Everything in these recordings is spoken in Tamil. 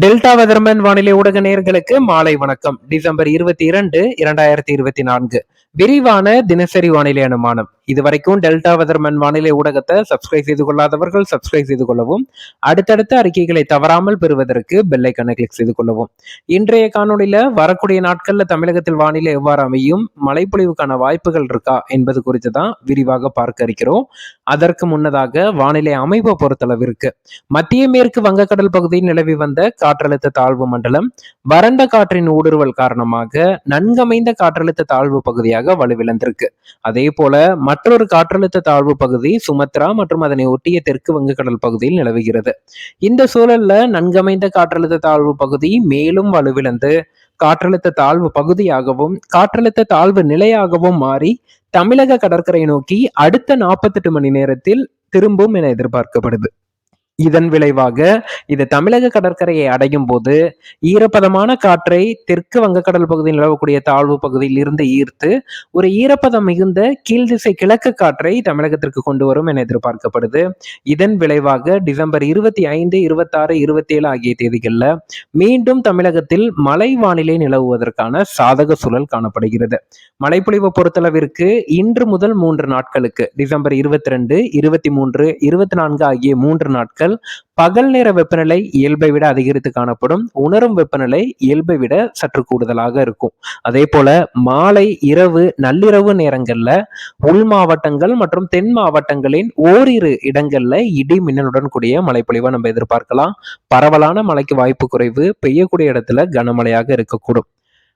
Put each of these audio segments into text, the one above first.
டெல்டா வெதர்மேன் வானிலை ஊடக நேர்களுக்கு மாலை வணக்கம். டிசம்பர் இருபத்தி இரண்டு இரண்டாயிரத்தி இருபத்தி நான்கு. விரிவான தினசரி வானிலை அனுமானம். இதுவரைக்கும் டெல்டா வெதர்மன் வானிலை ஊடகத்தை சப்ஸ்கிரைப் செய்து கொள்ளாதவர்கள் சப்ஸ்கிரைப் செய்து கொள்ளவும் அடுத்தடுத்த அறிக்கைகளை தவறாமல் பெறுவதற்கு பெல்லைக்கனை கிளிக் செய்து கொள்ளவும். இன்றைய காணொலியில வரக்கூடிய நாட்கள்ல தமிழகத்தில் வானிலை எவ்வாறு அமையும் மழைப்பொழிவுக்கான வாய்ப்புகள் இருக்கா என்பது குறித்து தான் விரிவாக பார்க்க இருக்கிறோம். அதற்கு முன்னதாக வானிலை அமைப்பை பொறுத்தளவிற்கு மத்திய மேற்கு வங்கக்கடல் பகுதியில் நிலவி வந்த காற்றழுத்த தாழ்வு மண்டலம் வறண்ட காற்றின் ஊடுருவல் காரணமாக நன்கமைந்த காற்றழுத்த தாழ்வு பகுதியாக வலுவிழந்திருக்கு. அதே போல மற்றொரு காற்றழுத்த தாழ்வு பகுதி சுமத்ரா மற்றும் அதனை ஒட்டிய தெற்கு வங்கக்கடல் பகுதியில் நிலவுகிறது. இந்த சூழல்ல நன்கமைந்த காற்றழுத்த தாழ்வு பகுதி மேலும் வலுவிழந்து காற்றழுத்த தாழ்வு பகுதியாகவும் காற்றழுத்த தாழ்வு நிலையாகவும் மாறி தமிழக கடற்கரை நோக்கி அடுத்த நாற்பத்தெட்டு மணி நேரத்தில் திரும்பும் என எதிர்பார்க்கப்படுது. இதன் விளைவாக இது தமிழக கடற்கரையை அடையும் போது ஈரப்பதமான காற்றை தெற்கு வங்கக்கடல் பகுதியில் நிலவக்கூடிய தாழ்வு பகுதியில் இருந்து ஈர்த்து ஒரு ஈரப்பதம் மிகுந்த கீழ்திசை கிழக்கு காற்றை தமிழகத்திற்கு கொண்டு வரும் என எதிர்பார்க்கப்படுது. இதன் விளைவாக டிசம்பர் இருபத்தி ஐந்து இருபத்தாறு இருபத்தி ஏழு ஆகிய தேதிகளில் மீண்டும் தமிழகத்தில் மழை வானிலை நிலவுவதற்கான சாதக சூழல் காணப்படுகிறது. மழைப்பொழிவை பொறுத்தளவிற்கு இன்று முதல் மூன்று நாட்களுக்கு டிசம்பர் இருபத்தி ரெண்டு இருபத்தி மூன்று இருபத்தி நான்கு ஆகிய மூன்று நாட்கள் நாட்கள் பகல் நேர வெப்பநிலை இயல்பை விட அதிகரித்து காணப்படும் உணரும் வெப்பநிலை இயல்பை விட சற்று கூடுதலாக இருக்கும். அதே போல மாலை இரவு நள்ளிரவு நேரங்கள்ல உள் மாவட்டங்கள் மற்றும் தென் மாவட்டங்களின் ஓரிரு இடங்கள்ல இடி மின்னலுடன் கூடிய மழைப்பொழிவை நம்ம எதிர்பார்க்கலாம். பரவலான மழைக்கு வாய்ப்பு குறைவு பெய்யக்கூடிய இடத்துல கனமழையாக இருக்கக்கூடும்.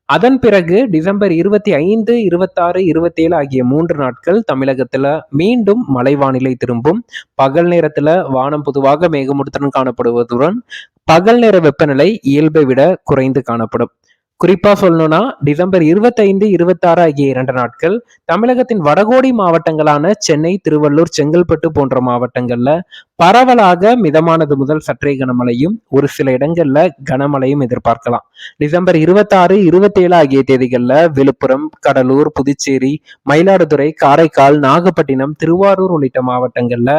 அதன் பிறகு டிசம்பர் இருபத்தி ஐந்து இருபத்தாறு இருபத்தி ஏழு ஆகிய மூன்று நாட்கள் தமிழகத்துல மீண்டும் மழை வானிலை திரும்பும். பகல் நேரத்துல வானம் பொதுவாக மேகமூட்டத்துடன் காணப்படுவதுடன் பகல் நேர வெப்பநிலை இயல்பை விட குறைந்து காணப்படும். குறிப்பா சொல்லணும்னா டிசம்பர் இருபத்தைந்து இருபத்தாறு ஆகிய இரண்டு நாட்கள் தமிழகத்தின் வடகோடி மாவட்டங்களான சென்னை திருவள்ளூர் செங்கல்பட்டு போன்ற மாவட்டங்கள்ல பரவலாக மிதமானது முதல் சற்றே கனமழையும் ஒரு சில இடங்கள்ல கனமழையும் எதிர்பார்க்கலாம். டிசம்பர் இருபத்தாறு இருபத்தி ஏழு ஆகிய தேதிகளில் விழுப்புரம் கடலூர் புதுச்சேரி மயிலாடுதுறை காரைக்கால் நாகப்பட்டினம் திருவாரூர் உள்ளிட்ட மாவட்டங்கள்ல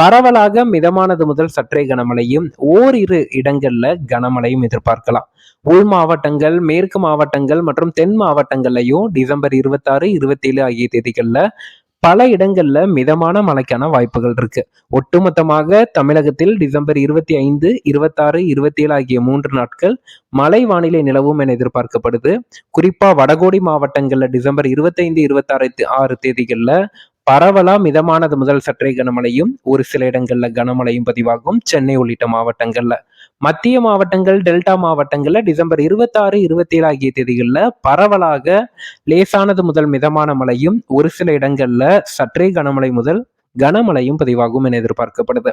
பரவலாக மிதமானது முதல் சற்றே கனமழையும் ஓரிரு இடங்கள்ல கனமழையும் எதிர்பார்க்கலாம். உள் மாவட்டங்கள் மேற்கு மாவட்டங்கள் மற்றும் தென் மாவட்டங்கள்லையும் டிசம்பர் இருபத்தாறு இருபத்தி ஏழு ஆகிய தேதிகளில் பல இடங்கள்ல மிதமான மழைக்கான வாய்ப்புகள் இருக்கு. ஒட்டுமொத்தமாக தமிழகத்தில் டிசம்பர் இருபத்தி ஐந்து இருபத்தாறு இருபத்தி ஏழு ஆகிய மூன்று நாட்கள் மழை வானிலை நிலவும் என எதிர்பார்க்கப்படுது. குறிப்பா வடகோடி மாவட்டங்கள்ல டிசம்பர் இருபத்தைந்து இருபத்தாறு ஆறு தேதிகள்ல பரவலா மிதமானது முதல் சற்றே கனமழையும் ஒரு சில இடங்கள்ல கனமழையும் பதிவாகும். சென்னை உள்ளிட்ட மாவட்டங்கள்ல. மத்திய மாவட்டங்கள் டெல்டா மாவட்டங்கள்ல டிசம்பர் இருபத்தாறு இருபத்தி ஏழு ஆகிய தேதிகளில் பரவலாக லேசானது முதல் மிதமான மழையும் ஒரு சில இடங்கள்ல சற்றே கனமழை முதல் கனமழையும் பதிவாகும் என எதிர்பார்க்கப்படுது.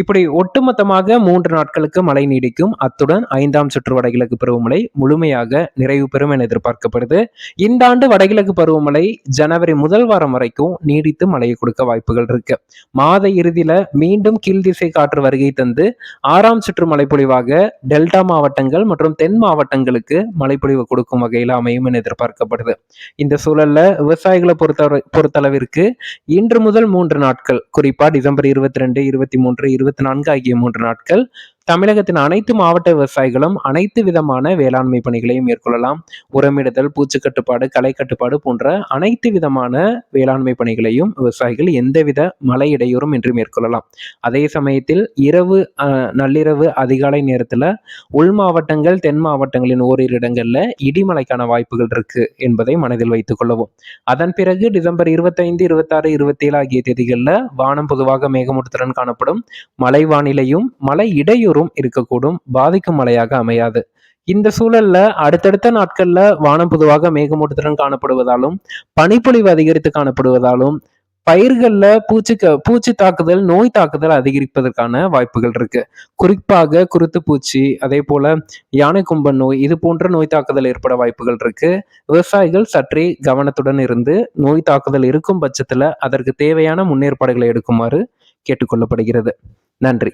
இப்படி ஒட்டுமொத்தமாக மூன்று நாட்களுக்கு மழை நீடிக்கும். அத்துடன் ஐந்தாம் சுற்று வடகிழக்கு பருவமழை முழுமையாக நிறைவு பெறும் என எதிர்பார்க்கப்படுது. இந்த ஆண்டு வடகிழக்கு பருவமழை ஜனவரி முதல் வாரம் வரைக்கும் நீடித்து மழையை கொடுக்க வாய்ப்புகள் இருக்கு. மாத இறுதியில மீண்டும் கீழ்திசை காற்று வருகை தந்து ஆறாம் சுற்று மழைப்பொழிவாக டெல்டா மாவட்டங்கள் மற்றும் தென் மாவட்டங்களுக்கு மழைப்பொழிவு கொடுக்கும் வகையில் அமையும் என எதிர்பார்க்கப்படுது. இந்த சூழல்ல விவசாயிகளை பொறுத்த பொறுத்தளவிற்கு இன்று முதல் மூன்று நாட்கள் நாட்கள். குறிப்பா டிசம்பர் இருபத்தி ரெண்டு இருபத்தி மூன்று இருபத்தி நான்கு ஆகிய மூன்று நாட்கள் தமிழகத்தின் அனைத்து மாவட்ட விவசாயிகளும் அனைத்து விதமான வேளாண்மை பணிகளையும் மேற்கொள்ளலாம். உரமிடுதல் பூச்சி கட்டுப்பாடு களை கட்டுப்பாடு போன்ற அனைத்து விதமான வேளாண்மை பணிகளையும் விவசாயிகள் எந்தவித மழை இடையூறும் என்று மேற்கொள்ளலாம். அதே சமயத்தில் இரவு நள்ளிரவு அதிகாலை நேரத்தில் உள் மாவட்டங்கள் தென் மாவட்டங்களின் ஓரிரு இடங்களில் இடிமலைக்கான வாய்ப்புகள் இருக்கு என்பதை மனதில் வைத்துக் கொள்ளவும். அதன் பிறகு டிசம்பர் இருபத்தைந்து இருபத்தாறு இருபத்தி ஏழு ஆகிய தேதிகளில் வானம் பொதுவாக மேகமூட்டத்துடன் காணப்படும். மழை வானிலையும் மழை இடையூறு தோறும் இருக்கக்கூடும் பாதிக்கும் மழையாக அமையாது. இந்த சூழல்ல அடுத்தடுத்த நாட்கள்ல வானம் பொதுவாக மேகமூட்டத்துடன் காணப்படுவதாலும் பனிப்பொழிவு அதிகரித்து காணப்படுவதாலும் பயிர்கள்ல பூச்சி பூச்சி தாக்குதல் நோய் தாக்குதல் அதிகரிப்பதற்கான வாய்ப்புகள் இருக்கு. குறிப்பாக குருத்து பூச்சி அதே போல யானை கும்பன் நோய் இது போன்ற நோய் தாக்குதல் ஏற்பட வாய்ப்புகள் இருக்கு. விவசாயிகள் சற்றே கவனத்துடன் இருந்து நோய் தாக்குதல் இருக்கும் பட்சத்துல அதற்கு தேவையான முன்னேற்பாடுகளை எடுக்குமாறு கேட்டுக்கொள்ளப்படுகிறது. நன்றி.